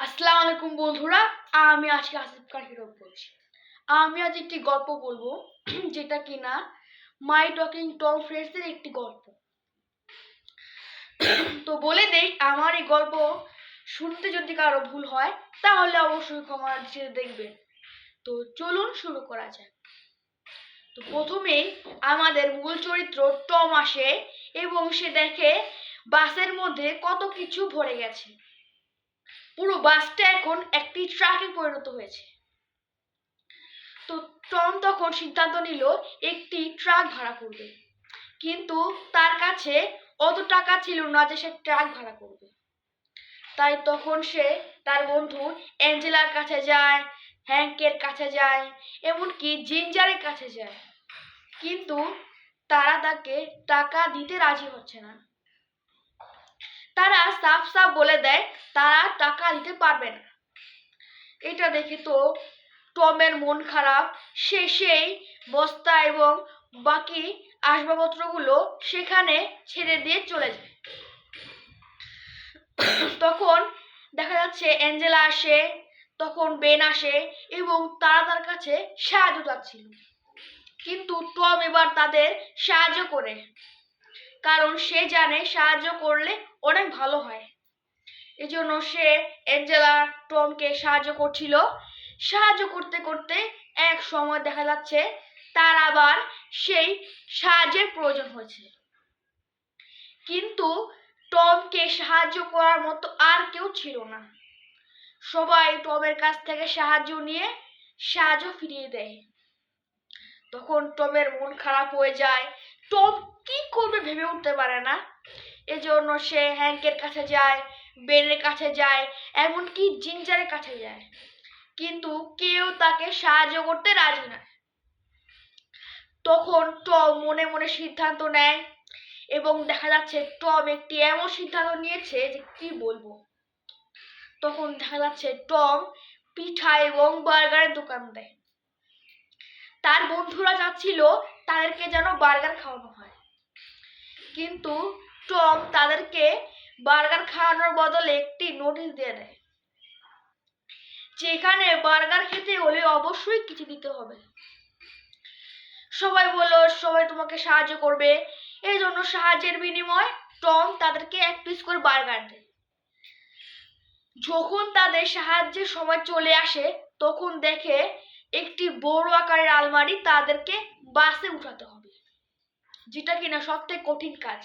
আসসালামু আলাইকুম বন্ধুরা, আমি আজকে আসিফ খান হিরো বলছি। আমি আজ একটি গল্প বলব, যেটা কিনা মাই টকিং টম ফ্রেন্ডসের একটি গল্প। তো বলে দেই, আমার এই গল্প শুনতে যদি কারও ভুল হয়, তাহলে অবশ্যই ক্ষমা দৃষ্টিতে দেখবেন। তো চলুন শুরু করা যাক। তো প্রথমেই আমাদের মূল চরিত্র টম আসে এবং সে দেখে বাসের মধ্যে কত কিছু ভরে গেছে। পুরো বাসটা এখন একটি ট্রাকে পরিণত হয়েছে। তো টম তখন সিদ্ধান্ত নিল, একটি ট্রাক ভাড়া করবে। কিন্তু তার কাছে অত টাকা ছিল না যে সে ট্রাক ভাড়া করবে। তাই তখন সে তার বন্ধু অ্যাঞ্জেলার কাছে যায়, হ্যাঙ্কের কাছে যায়, এমনকি জিঞ্জারের কাছে যায়। কিন্তু তারা তাকে টাকা দিতে রাজি হচ্ছে না। তারা সাফ সাফ বলে দেয়, তারা টাকা দিতে পারবে না। এটা দেখে তো টমের মন খারাপ। সে সেই বস্তা এবং বাকি আসবাবপত্রগুলো সেখানে ছেড়ে দিয়ে চলে যায়। তখন দেখা যাচ্ছে অ্যাঞ্জেলা আসে, তখন বেন আসে এবং তারা তার কাছে সাহায্য চাচ্ছিল। কিন্তু টম এবার তাদের সাহায্য করে। কারণ সে জানে সাহায্য করলে অনেক ভালো হয়। এজন্য সে অ্যাঞ্জেলা টমকে সাহায্য করছিল। সাহায্য করতে করতে এক সময় দেখা যাচ্ছে তার আবার সেই সাহায্যের প্রয়োজন হয়েছে। কিন্তু টমকে সাহায্য করার মতো আর কেউ ছিল না। সবাই টমের কাছ থেকে সাহায্য নিয়ে সাহায্য ফিরিয়ে দেয়। তখন টমের মন খারাপ হয়ে যায়। টম ভেবে উঠতে পারে না। এজন্য সে হ্যাঙ্কের কাছে যায়, বেনের কাছে যায়, এমনকি জিঞ্জারের কাছে যায়। কিন্তু কেউ তাকে সাহায্য করতে রাজি না। তখন টম মনে মনে সিদ্ধান্ত নেয় এবং দেখা যাচ্ছে টম একটি এমন সিদ্ধান্ত নিয়েছে যে কি বলব। তখন দেখা যাচ্ছে টম পিঠা এবং বার্গারের দোকান দেয়। তার বন্ধুরা চাচ্ছিল তাদেরকে যেন বার্গার খাওয়ানো হয়। কিন্তু টম তাদেরকে বার্গার খাওয়ানোর বদলে একটি নোটিশ দিয়ে দেয়। যেখানে বার্গার খেতে হলে অবশ্যই কিছু দিতে হবে। সবাই বলল, সবাই তোমাকে সাহায্য করবে। এই জন্য সাহায্যের বিনিময় টম তাদেরকে এক পিস করে বার্গার দেয়। যখন তাদের সাহায্যের সময় চলে আসে, তখন দেখে একটি বড় আকারের আলমারি তাদেরকে বাসে উঠাতে হবে। যেটা কিনা সব থেকে কঠিন কাজ।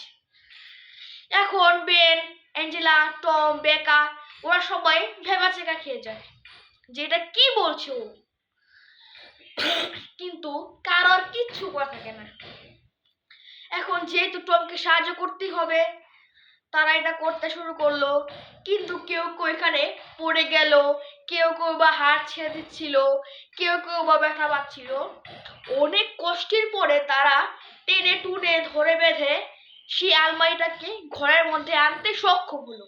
এখন বেন, অ্যাঞ্জেলা, টম, বেকা, ওরা সবাই ভেবাচেকা খেয়ে যায়। যেটা কি বলছে কিন্তু কারোর কিচ্ছু করা থাকে না। এখন যেহেতু টমকে সাহায্য করতেই হবে, তারা এটা করতে শুরু করল। কিন্তু কেউ কেউ এখানে পড়ে গেল, কেউ কেউ বা হাত ছেড়ে দিচ্ছিল, কেউ কেউ বা ব্যথা পাচ্ছিল। অনেক কষ্টের পরে তারা টেনে টুনে ধরে বেঁধে সেই আলমারিটাকে ঘরের মধ্যে আনতে সক্ষম হলো?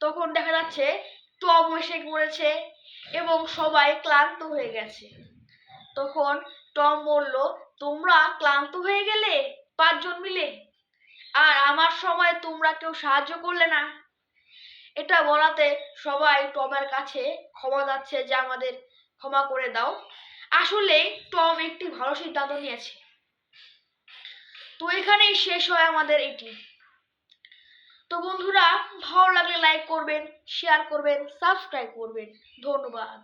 তখন দেখা যাচ্ছে টম এসে পড়েছে এবং সবাই ক্লান্ত হয়ে গেছে। তখন টম বলল, তোমরা ক্লান্ত হয়ে গেলে পাঁচজন মিলে? আর আমার সময় তোমরা কেউ সাহায্য করলে না? এটা বলাতে সবাই টমের কাছে ক্ষমা যাচ্ছে যে আমাদের ক্ষমা করে দাও। আসলে টম একটি ভালো সিদ্ধান্ত নিয়েছে। তো এখানেই শেষ হয় আমাদের এটি। তো বন্ধুরা, ভালো লাগলে লাইক করবেন শেয়ার করবেন সাবস্ক্রাইব করবেন। ধন্যবাদ।